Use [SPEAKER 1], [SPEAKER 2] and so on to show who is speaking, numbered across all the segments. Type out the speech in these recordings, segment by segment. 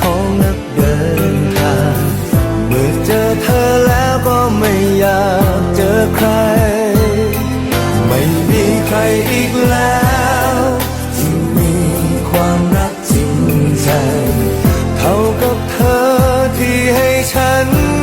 [SPEAKER 1] ของนักเดินทางเมื่อเจอเธอแล้วก็ไม่อยากเจอใคร ไม่มีใครอีกแล้วที่มีความรักจริงใจ เท่ากับเธอที่ให้ฉัน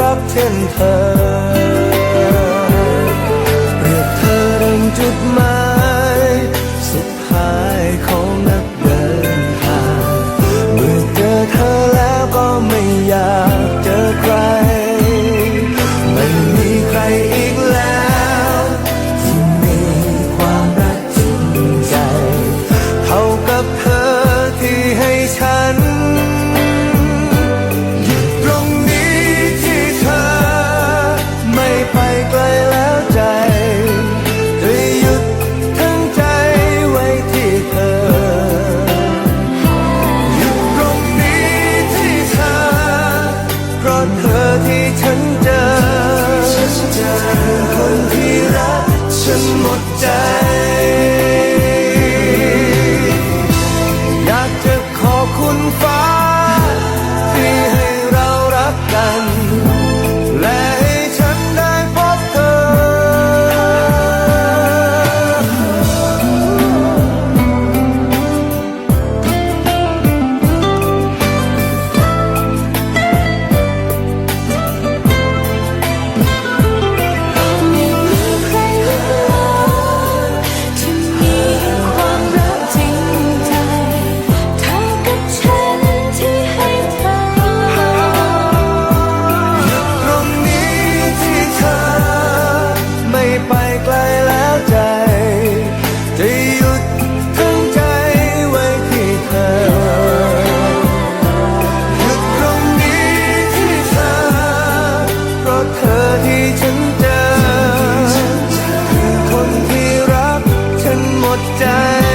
[SPEAKER 1] รักเช่นเธอเปรียบเธอดังจุดหมายสุดท้ายของ ที่รักฉันหมดใจ I